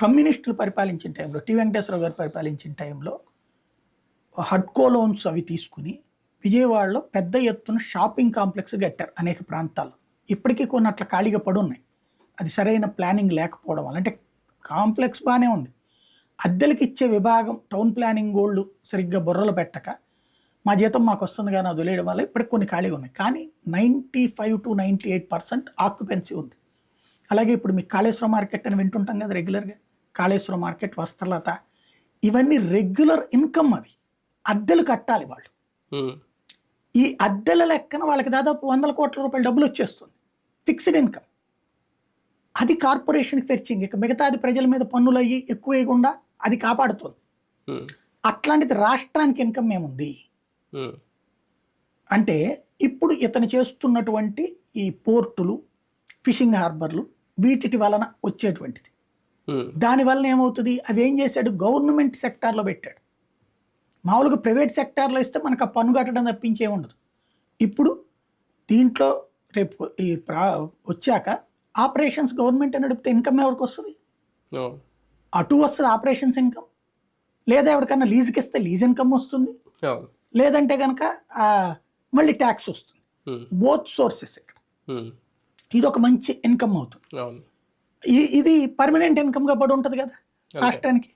కమ్యూనిస్టులు పరిపాలించిన టైంలో టి వెంకటేశ్వరరావు గారు పరిపాలించిన టైంలో హడ్కో లోన్స్ అవి తీసుకుని విజయవాడలో పెద్ద ఎత్తున షాపింగ్ కాంప్లెక్స్ కట్టారు అనేక ప్రాంతాల్లో. ఇప్పటికీ కొన్ని అట్లా ఖాళీగా పడి ఉన్నాయి అది సరైన ప్లానింగ్ లేకపోవడం వల్ల అంటే కాంప్లెక్స్ బాగానే ఉంది. అద్దెలకు ఇచ్చే విభాగం టౌన్ ప్లానింగ్ గోల్డ్ సరిగ్గా బుర్రలు పెట్టక మా జీతం మాకు వస్తుంది కానీ అది వదిలేయడం వల్ల ఇప్పటికి కొన్ని ఖాళీగా ఉన్నాయి. కానీ ninety five to ninety eight percent occupancy ఉంది. అలాగే ఇప్పుడు మీ కాళేశ్వరం మార్కెట్ అని వింటుంటాం కదా రెగ్యులర్గా. కాళేశ్వరం మార్కెట్ వస్త్రలత ఇవన్నీ రెగ్యులర్ ఇన్కమ్ అవి. అద్దెలు కట్టాలి వాళ్ళు. ఈ అద్దెల లెక్కన వాళ్ళకి దాదాపు వందల కోట్ల రూపాయల డబ్బులు వచ్చేస్తుంది. Fixed income. అది కార్పొరేషన్కి ఫెర్చింగ్ ఇక మిగతాది ప్రజల మీద పన్నులు అయ్యి ఎక్కువ వేయకుండా అది కాపాడుతుంది. అట్లాంటిది రాష్ట్రానికి ఇన్కమ్ ఏముంది? అంటే ఇప్పుడు ఇతను చేస్తున్నటువంటి ఈ పోర్టులు ఫిషింగ్ హార్బర్లు వీటి వలన వచ్చేటువంటిది. ఉమ్, దాని వలన ఏమవుతుంది? అవి ఏం చేశాడు? గవర్నమెంట్ సెక్టార్లో పెట్టాడు. మామూలుగా ప్రైవేట్ సెక్టార్లో ఇస్తే మనకు ఆ పన్ను కట్టడం తప్పించే ఉండదు. ఇప్పుడు దీంట్లో రేపు ఈ ప్రా వచ్చాక ఆపరేషన్స్ గవర్నమెంట్ నడిపితే ఇన్కమ్ ఎవరికి వస్తుంది? అటు వస్తుంది ఆపరేషన్స్ ఇన్కమ్. లేదా ఎవరికన్నా లీజుకి ఇస్తే లీజ్ ఇన్కమ్ వస్తుంది. లేదంటే కనుక మళ్ళీ ట్యాక్స్ వస్తుంది. బోత్ సోర్సెస్ ఇక్కడ. ఉమ్, ఇది ఒక మంచి ఇన్కమ్ అవుతుంది. ఇది పర్మనెంట్ ఇన్కమ్గా పడి ఉంటుంది కదా రాష్ట్రానికి.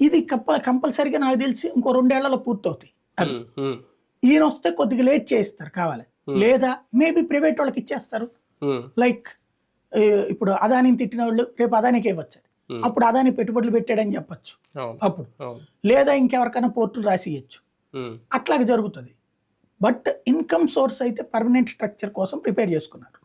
ఇది కంప కంపల్సరీగా నాకు తెలిసి ఇంకో రెండేళ్ళలో పూర్తవుతాయి. ఉమ్, ఈయన వస్తే కొద్దిగా లేట్ చేయిస్తారు కావాలి. లేదా మేబీ ప్రైవేట్ వాళ్ళకి ఇచ్చేస్తారు. లైక్ ఇప్పుడు అదానిని తిట్టిన వాళ్ళు రేపు అదానికి ఇవ్వచ్చు. అప్పుడు అదాని పెట్టుబడులు పెట్టాడని చెప్పొచ్చు. అప్పుడు. లేదా ఇంకెవరికైనా పోర్టులు రాసి ఇవ్వచ్చు ఉమ్, అట్లాగే జరుగుతుంది. బట్ ఇన్కమ్ సోర్స్ అయితే పర్మనెంట్ స్ట్రక్చర్ కోసం ప్రిపేర్ చేసుకున్నారు.